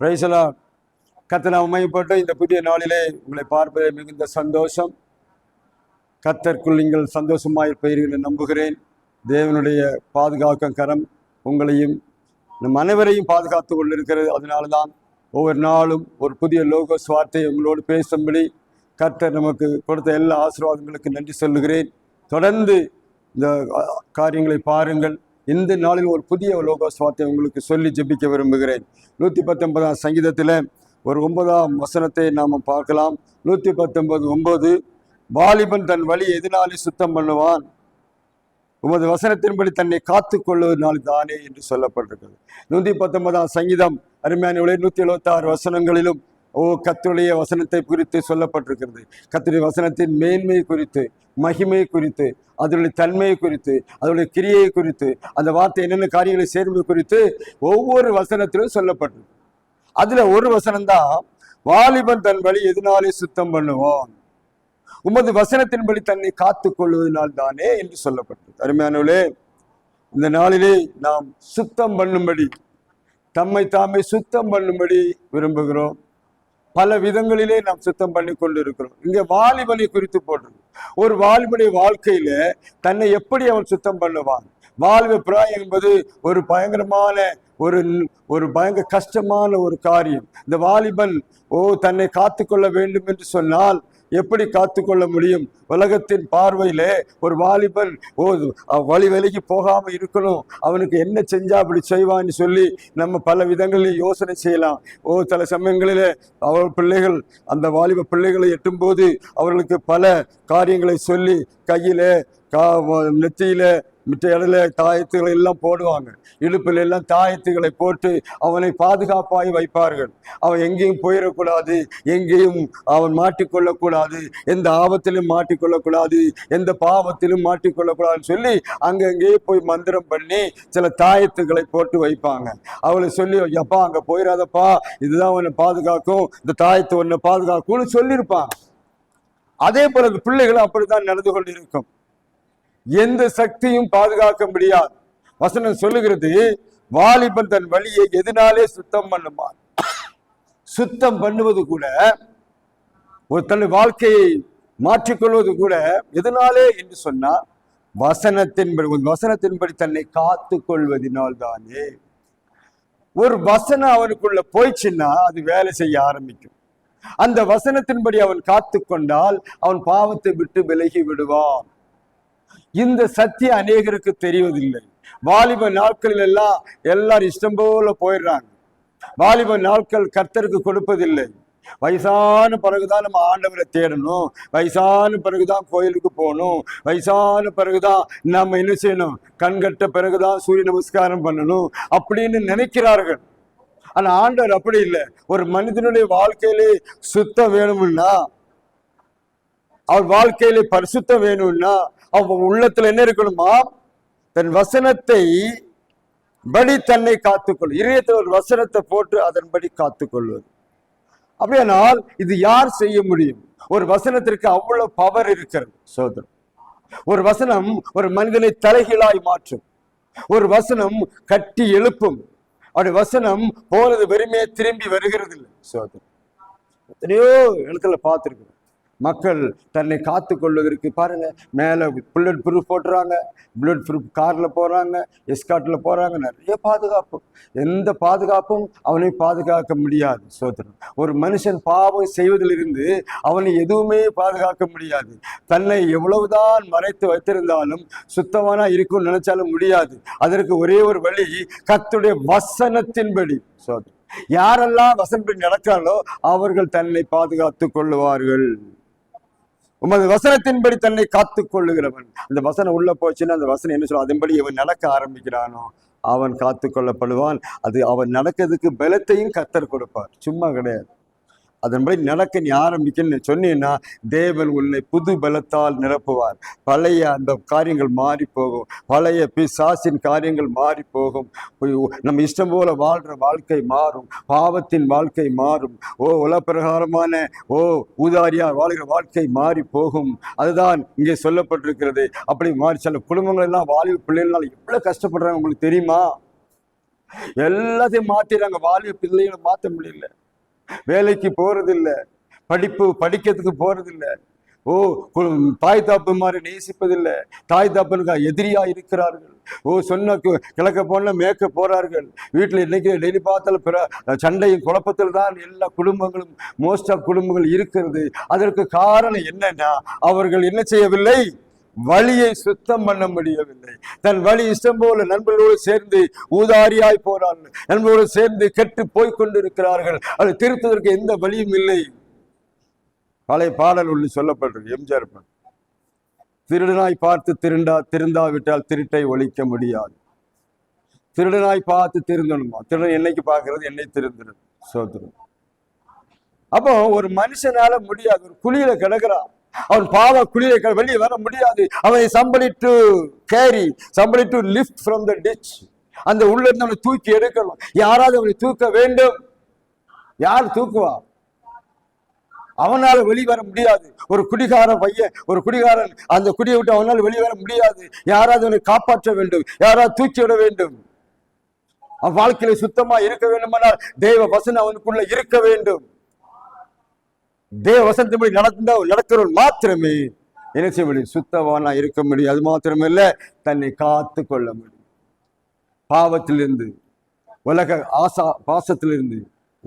பிரைசலா கத்தனை அமைப்பட்டு இந்த புதிய நாளிலே உங்களை பார்ப்பதில் மிகுந்த சந்தோஷம். கத்தர்க்குள் நீங்கள் சந்தோஷமாயிருப்பீர்கள் என்று நம்புகிறேன். தேவனுடைய பாதுகாக்கும் கரம் உங்களையும் நம் அனைவரையும் பாதுகாத்து கொண்டிருக்கிறது. அதனால தான் ஒவ்வொரு நாளும் ஒரு புதிய லோக வார்த்தையை உங்களோடு பேசும்படி கர்த்தர் நமக்கு கொடுத்த எல்லா ஆசீர்வாதங்களுக்கு நன்றி சொல்லுகிறேன். தொடர்ந்து இந்த காரியங்களை பாருங்கள். இந்த நாளில் ஒரு புதிய லோக சுவார்த்தை உங்களுக்கு சொல்லி ஜெபிக்க விரும்புகிறேன். நூற்றி பத்தொன்பதாம் சங்கீதத்தில் ஒரு ஒன்பதாம் வசனத்தை நாம் பார்க்கலாம். நூற்றி பத்தொன்பது ஒன்பது. வாலிபன் தன் வழி எதினாலே சுத்தம் பண்ணுவான். உமது வசனத்தின்படி தன்னை காத்து கொள்வதனால் தானே என்று சொல்லப்பட்டிருக்கிறது. நூற்றி பத்தொன்பதாம் சங்கீதம் அருமையான உடைய நூற்றி எழுபத்தாறு வசனங்களிலும் ஓ கத்துடைய வசனத்தை குறித்து சொல்லப்பட்டிருக்கிறது. கத்துடைய வசனத்தின் மேன்மை குறித்து மகிமை குறித்து அதனுடைய தன்மை குறித்து அதனுடைய கிரியை குறித்து அந்த வார்த்தை என்னென்ன காரியங்களை சேர்வது குறித்து ஒவ்வொரு வசனத்திலும் சொல்லப்பட்டிருக்கு. அதில் ஒரு வசனம்தான் வாலிபன் தன் வழி எதனாலே சுத்தம் பண்ணுவான்? உமது வசனத்தின்படி தன்னை காத்து கொள்வதனால் தானே என்று சொல்லப்பட்டது அருமையானவளே இந்த நாளிலே நாம் சுத்தம் பண்ணும்படி தம்மை தாமே சுத்தம் பண்ணும்படி விரும்புகிறோம். பல விதங்களிலே நாம் சுத்தம் பண்ணி கொண்டு இருக்கிறோம் இங்க வாலிபனை குறித்து போட்டிருக்கு ஒரு வாலிபனுடைய வாழ்க்கையில தன்னை எப்படி அவன் சுத்தம் பண்ணுவான்? வாலிப பிராயம் என்பது ஒரு பயங்கரமான ஒரு ஒரு பயங்கர கஷ்டமான ஒரு காரியம். இந்த வாலிபன் ஓ தன்னை காத்துக்கொள்ள வேண்டும் என்று சொன்னால் எப்படி காத்துக்கொள்ள முடியும்? உலகத்தின் பார்வையிலே ஒரு வாலிபன் ஓ வழி விலகி போகாமல் இருக்கணும். அவனுக்கு என்ன செஞ்சா அப்படி செய்வான்னு சொல்லி நம்ம பல விதங்களில் யோசனை செய்யலாம். ஓ சில சமயங்களிலே அவர் பிள்ளைகள் அந்த வாலிப பிள்ளைகளை எட்டும்போது அவர்களுக்கு பல காரியங்களை சொல்லி கையில் கா நெத்தியில மிச்ச இடத்துல தாயத்துகளை எல்லாம் போடுவாங்க. இடுப்பில் எல்லாம் தாயத்துகளை போட்டு அவனை பாதுகாப்பாய் வைப்பார்கள். அவன் எங்கேயும் போயிடக்கூடாது எங்கேயும் அவன் மாட்டிக்கொள்ளக்கூடாது எந்த ஆபத்திலும் மாட்டிக்கொள்ளக்கூடாது எந்த பாவத்திலும் மாட்டிக்கொள்ளக்கூடாதுன்னு சொல்லி அங்கங்கேயே போய் மந்திரம் பண்ணி சில தாயத்துகளை போட்டு வைப்பாங்க. அவளை சொல்லி எப்பா அங்கே போயிடாதப்பா இதுதான் உன்னை பாதுகாக்கும் இந்த தாயத்தை உன்னை பாதுகாக்கும்னு சொல்லியிருப்பான் அதே போல பிள்ளைகளும் அப்படித்தான் நடந்து கொண்டிருக்கும். எந்த சக்தியும் பாதுகாக்க முடியாது வசனம் சொல்லுகிறது வாலிபன் தன் வழியை எதனாலே சுத்தம் பண்ணுமான்? சுத்தம் பண்ணுவது கூட ஒரு தன் வாழ்க்கையை மாற்றிக்கொள்வது கூட எதனாலே என்று சொன்னா வசனத்தின்படி ஒரு வசனத்தின்படி தன்னை காத்து கொள்வதனால் தானே ஒரு வசனம் அவனுக்குள்ள போயிடுச்சுன்னா அது வேலை செய்ய ஆரம்பிக்கும். அந்த வசனத்தின்படி அவன் காத்து கொண்டால் அவன் பாவத்தை விட்டு விலகி விடுவான். இந்த சத்தியம் அநேகருக்கு தெரிவதில்லை. வாலிப நாட்களில் எல்லாம் எல்லாரும் இஷ்டம் போல போயிடுறாங்க. வாலிப நாட்கள் கர்த்தருக்கு கொடுப்பதில்லை. வயசான பிறகுதான் நம்ம ஆண்டவரை தேடணும். வயசான பிறகுதான் கோயிலுக்கு போகணும். வயசான பிறகுதான் நம்ம என்ன செய்யணும்? கண்கட்ட பிறகுதான் சூரிய நமஸ்காரம் பண்ணணும் அப்படின்னு நினைக்கிறார்கள். ஆனா ஆண்டவர் அப்படி இல்லை. ஒரு மனிதனுடைய வாழ்க்கையிலே சுத்தம் வேணும்னா அவர் வாழ்க்கையிலே பரிசுத்தம் வேணும்னா அவன் உள்ளத்துல என்ன இருக்கணுமா? தன் வசனத்தை படி தன்னை காத்துக்கொள். இதயத்தில் ஒரு வசனத்தை போட்டு அதன்படி காத்துக்கொள்வது. அப்படியானால் இது யார் செய்ய முடியும்? ஒரு வசனத்திற்கு அவ்வளவு பவர் இருக்கிறது சோதரம் ஒரு வசனம் ஒரு மனிதனை தலைகீழாய் மாற்றும். ஒரு வசனம் கட்டி எழுப்பும். அப்படி வசனம் போனது வெறுமையே திரும்பி வருகிறது இல்லை சோதரம் எத்தனையோ எழுத்துல பார்த்துருக்கிறோம். மக்கள் தன்னை காத்து கொள்வதற்கு பாருங்கள் மேலே புல்லட் ப்ரூஃப் போட்டுறாங்க. புல்லட் ப்ரூஃப் காரில் போகிறாங்க எஸ்காட்டில் போகிறாங்க நிறைய பாதுகாப்பு. எந்த பாதுகாப்பும் அவனை பாதுகாக்க முடியாது சோதரன் ஒரு மனுஷன் பாவம் செய்வதிலிருந்து அவனை எதுவுமே பாதுகாக்க முடியாது. தன்னை எவ்வளவுதான் மறைத்து வைத்திருந்தாலும் சுத்தமானா இருக்கும்னு நினைச்சாலும் முடியாது. அதற்கு ஒரே ஒரு வழி கத்துடைய வசனத்தின்படி சோதரன் யாரெல்லாம் வசன்படி நடக்கிறார்களோ அவர்கள் தன்னை பாதுகாத்துக் கொள்ளுவார்கள். உமது வசனத்தின்படி தன்னை காத்து கொள்ளுகிறவன் அந்த வசனம் உள்ள போச்சுன்னா அந்த வசனம் என்ன சொல்ல அதன்படி இவன் நடக்க ஆரம்பிக்கிறானோ அவன் காத்து கொள்ளப்படுவான் அது அவன் நடக்கிறதுக்கு பலத்தையும் கத்தர் கொடுப்பார். சும்மா கிடையாது. அதன்படி நடக்க நீ ஆரம்பிக்கன்னு சொன்னீங்கன்னா தேவன் உன்னை புது பலத்தால் நிரப்புவார். பழைய அந்த காரியங்கள் மாறி போகும் பழைய பிசாசின் காரியங்கள் மாறி போகும் நம்ம இஷ்டம் போல வாழ்ற வாழ்க்கை மாறும். பாவத்தின் வாழ்க்கை மாறும். ஓ உலப்பிரகாரமான ஓ ஊதாரியா வாழ்கிற வாழ்க்கை மாறி போகும் அதுதான் இங்கே சொல்லப்பட்டிருக்கிறது. அப்படி மாறி சில குடும்பங்கள் எல்லாம் வாலிப பிள்ளைகளால் எவ்வளவு கஷ்டப்படுறாங்க உங்களுக்கு தெரியுமா? எல்லாத்தையும் மாத்திடுறாங்க. வாலிய பிள்ளைகளை மாத்த முடியல. வேலைக்கு போறதில்ல. படிப்பு படிக்கிறதுக்கு போறதில்லை. ஓ தாய் தாப்பன்மாரை நேசிப்பதில்லை. தாய் தாப்பனுக்கு எதிரியா இருக்கிறார்கள். ஓ சொன்ன கிழக்க போன மேற்க போறார்கள். வீட்டில் இன்னைக்கு டெய்லி பார்த்தாலும் பிற சண்டையும் குழப்பத்தில் தான் எல்லா குடும்பங்களும் மோஸ்ட் ஆஃப் குடும்பங்கள் இருக்கிறது. அதற்கு காரணம் என்னன்னா அவர்கள் என்ன செய்யவில்லை? வழியை சுத்தம் பண்ண முடியவில்லை. தன் வழி இஷ்டம் போல நண்பர்களோடு சேர்ந்து ஊதாரியாய் போறான் நண்பர்களோடு சேர்ந்து கெட்டு போய் கொண்டிருக்கிறார்கள். அதை திருத்துவதற்கு எந்த வழியும் இல்லை. பழைய பாடல் ஒன்று சொல்லப்படுறது எம்ஜிஆர் திருடனாய் பார்த்து திருண்டா திருந்தாவிட்டால் திருட்டை ஒழிக்க முடியாது. திருடனாய் பார்த்து திருந்தணுமா? திருடன் என்னைக்கு பார்க்கறது? என்னை திருந்தணும் சோதரும் அப்போ ஒரு மனுஷனால முடியாது. ஒரு குழியில கிடக்குறான். அவன் பாவ குழியில வெளியே வர முடியாது. அவனை somebody to carry somebody to lift from the ditch அந்த உள்ள இருந்து அவனை தூக்கி எடுக்கணும். யாராவது அவனை தூக்க வேண்டும்? யார் தூக்குவா? அவனால வெளிவர முடியாது. ஒரு குடிகார பையன் ஒரு குடிகாரன் அந்த குடியை விட்டு அவனால் வெளிவர முடியாது. யாராவது அவனை காப்பாற்ற வேண்டும். யாராவது தூக்கி விட வேண்டும். அவன் வாழ்க்கையில சுத்தமா இருக்க வேண்டுமானால் தெய்வ வசனம் அவனுக்குள்ள இருக்க வேண்டும். தேவ வசனத்தின்படி நடந்தா நடக்கிறவன் மாத்திரமே. என்ன செய்ய முடியும் சுத்தவானா இருக்க முடியும். அது மாத்திரமில்ல தன்னை காத்து கொள்ள முடியும். பாவத்திலிருந்து உலக ஆசா பாசத்திலிருந்து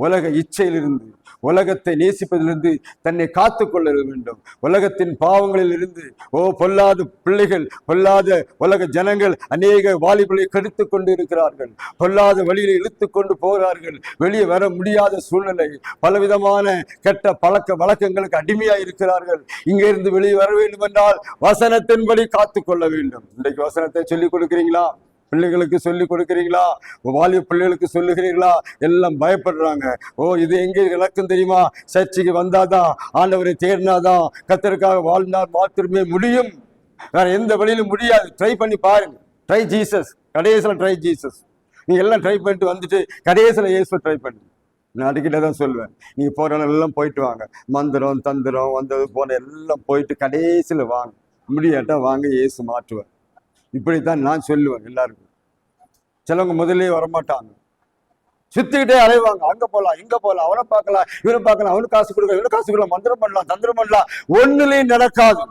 உலக இச்சையிலிருந்து உலகத்தை நேசிப்பதிலிருந்து தன்னை காத்து கொள்ள வேண்டும். உலகத்தின் பாவங்களில் இருந்து ஓ பொல்லாத பிள்ளைகள் பொல்லாத உலக ஜனங்கள் அநேக வாலிபலை கெடுத்து கொண்டு இருக்கிறார்கள் பொல்லாத வழியில் இழுத்து கொண்டு போகிறார்கள். வெளியே வர முடியாத சூழ்நிலை. பலவிதமான கெட்ட பழக்க வழக்கங்களுக்கு அடிமையாக இருக்கிறார்கள். இங்கிருந்து வெளியே வர வேண்டும் என்றால் வசனத்தின்படி காத்து கொள்ள வேண்டும். இன்றைக்கு வசனத்தை சொல்லிக் கொடுக்கிறீங்களா? பிள்ளைகளுக்கு சொல்லி கொடுக்குறீங்களா வாலிப பிள்ளைகளுக்கு சொல்லுகிறீர்களா? எல்லாம் பயப்படுறாங்க. ஓ இது எங்கே இலக்கம் தெரியுமா? சர்ச்சுக்கு வந்தாதான் ஆண்டவரை தேடினாதான் கத்தருக்காக வாழ்ந்தால் மாத்திரமே முடியும். வேற எந்த வழியிலும் முடியாது. ட்ரை பண்ணி பாருங்க. ட்ரை ஜீசஸ் கடைசியில் ட்ரை ஜீசஸ் நீங்கள் எல்லாம் ட்ரை பண்ணிட்டு வந்துட்டு கடைசியில் இயேசு ட்ரை பண்ணு. நான் அடிக்கடி தான் சொல்லுவேன். நீங்கள் போகிற எல்லாம் போயிட்டு வாங்க. மந்திரம் தந்திரம் வந்தது போன எல்லாம் போயிட்டு கடைசியில் வாங்க. முடியாட்டா வாங்க இயேசு மாற்றுவேன் இப்படித்தான் நான் சொல்லுவேன் எல்லாருக்கும். சிலவங்க முதல்லயே வரமாட்டாங்க. சுத்திக்கிட்டே அலைவாங்க. அங்க போகலாம் இங்க போகலாம் அவனை பார்க்கலாம் இவனை பார்க்கலாம். அவனுக்கு காசு கொடுக்கலாம் இவனுக்கு காசு கொடுக்கலாம். மந்திரம் பண்ணலாம் தந்திரம் பண்ணலாம். ஒண்ணுலயும் நடக்காது.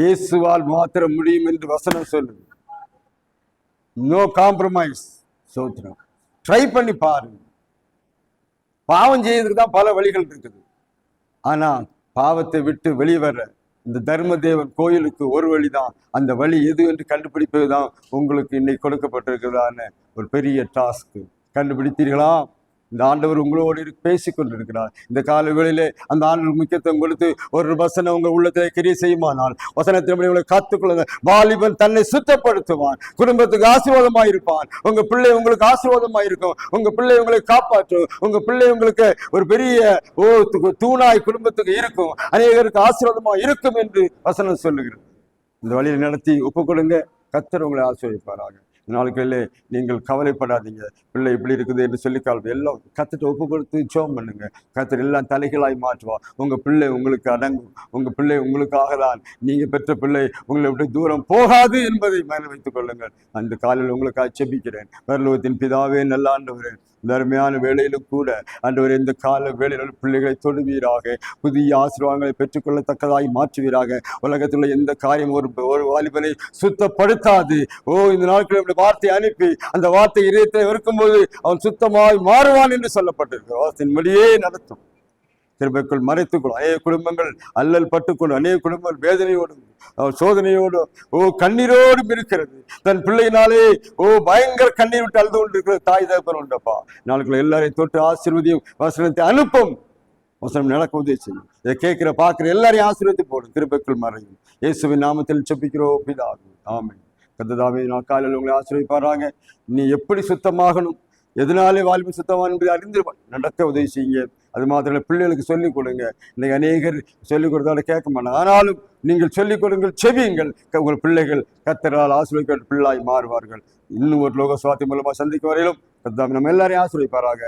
இயேசுவால் மாத்திரம் முடியும் என்று வசனம் சொல்லுது. நோ காம்ப்ரமைஸ் சோத்திரம். ட்ரை பண்ணி பாருங்க பாவம் செய்யறதுக்கு தான் பல வழிகள் இருக்குது. ஆனா பாவத்தை விட்டு வெளியே வர்ற இந்த தர்ம தேவன் கோயிலுக்கு ஒரு வழி தான் அந்த வழி எது என்று கண்டுபிடிப்பது தான் உங்களுக்கு இன்னைக்கு கொடுக்கப்பட்டிருக்கிறதான ஒரு பெரிய டாஸ்க்கு கண்டுபிடித்தீர்களா? இந்த ஆண்டவர் உங்களோடு பேசி கொண்டிருக்கிறார் இந்த காலவெளியிலே அந்த ஆண்டவர் முக்கியத்துவம் கொடுத்து ஒரு வசனம் உங்க உள்ளத்தை கிரிய செய்யுமானால் வசனத்தின்படி உங்களை காத்துக்கொள்ள வாலிபன் தன்னை சுத்தப்படுத்துவான். குடும்பத்துக்கு ஆசீர்வாதமாக இருப்பான். உங்க பிள்ளை உங்களுக்கு ஆசீர்வாதமாக இருக்கும். உங்க பிள்ளை உங்களை காப்பாற்றும். உங்க பிள்ளை உங்களுக்கு ஒரு பெரிய ஓ தூணாய் குடும்பத்துக்கு இருக்கும். அநேகருக்கு ஆசீர்வாதமாக இருக்கும் என்று வசனம் சொல்லுகிறது. இந்த வழியில் நடத்தி ஒப்பு கொடுங்க கத்தர் உங்களை ஆசீர்வதிப்பாராக. நாளுக்களிலே நீங்கள் கவலைப்படாதீங்க. பிள்ளை இப்படி இருக்குது என்று சொல்லி கால் எல்லாம் கத்துட்டு ஒப்பு கொடுத்து ஜோம் பண்ணுங்க. கத்தர் எல்லாம் தலைகளாய் மாற்றுவா. உங்கள் பிள்ளை உங்களுக்கு அடங்கும். உங்கள் பிள்ளை உங்களுக்காக தான் நீங்கள் பெற்ற பிள்ளை உங்களை விட்டு தூரம் போகாது என்பதை மேலே வைத்துக் கொள்ளுங்கள். அந்த காலையில் உங்களுக்காக செபிக்கிறேன் வரலோகத்தின் பிதாவே நல்லாண்டு வரேன் இந்த அருமையான வேலையிலும் கூட அன்றவர் இந்த கால வேலையில் பிள்ளைகளை தொடுவீராக புதிய ஆசீர்வாதங்களை பெற்றுக்கொள்ளத்தக்கதாய் மாற்றுவீராக. உலகத்தில் உள்ள எந்த காரியம் ஒரு ஒரு வாலிபனை சுத்தப்படுத்தாது. ஓ இந்த நாட்களில் இப்படி வார்த்தை அனுப்பி அந்த வார்த்தை இதயத்தை இருக்கும்போது அவன் சுத்தமாய் மாறுவான் என்று சொல்லப்பட்டிருக்கிறார் வார்த்தையின் வழியே நடத்தும். கிருபைக்குள் மறைத்துக்கொள்ளும் அநேக குடும்பங்கள் அல்லல் பட்டுக்கொள்ளும் அநேக குடும்பங்கள் வேதனையோடும் சோதனையோடும் ஓ கண்ணீரோடும் இருக்கிறது. தன் பிள்ளையினாலே ஓ பயங்கர கண்ணீர் விட்டு அழுது கொண்டு இருக்கிற தாய் தகப்பன் உண்டப்பா. நாளுக்குள்ள எல்லாரையும் தொட்டு ஆசீர்வதியும் வசனத்தை அனுப்பும். வசனம் நடக்க உதவி செய்யும். இதை கேட்கிற பார்க்குற எல்லாரையும் ஆசீர்வதி போடும் கிருபைக்குள் மறையும். இயேசுவின் நாமத்தில் செப்பிக்கிறோம் பிதாவே. ஆமை கந்ததாவே நான் காலையில் உங்களை ஆசீர்வதிப்பாராங்க நீ எப்படி சுத்தமாகணும்? எதனாலே வாழ்வு சுத்தமாக என்பதை அறிந்து நடக்க உதவி செய்யுங்க. அது மாத்திரம் பிள்ளைகளுக்கு சொல்லிக் கொடுங்க. இன்னைக்கு அநேகர் சொல்லிக் கொடுத்தால கேட்க மாட்டாங்க. ஆனாலும் நீங்கள் சொல்லிக் கொடுங்கள் செவியுங்கள் உங்கள் பிள்ளைகள் கத்தரால் ஆசிரியர்கள் பிள்ளாய் மாறுவார்கள். இன்னும் ஒரு லோக சுவாத்தி மூலமாக சந்திக்க வரையிலும் நம்ம எல்லாரையும் ஆசிரியப்பாராக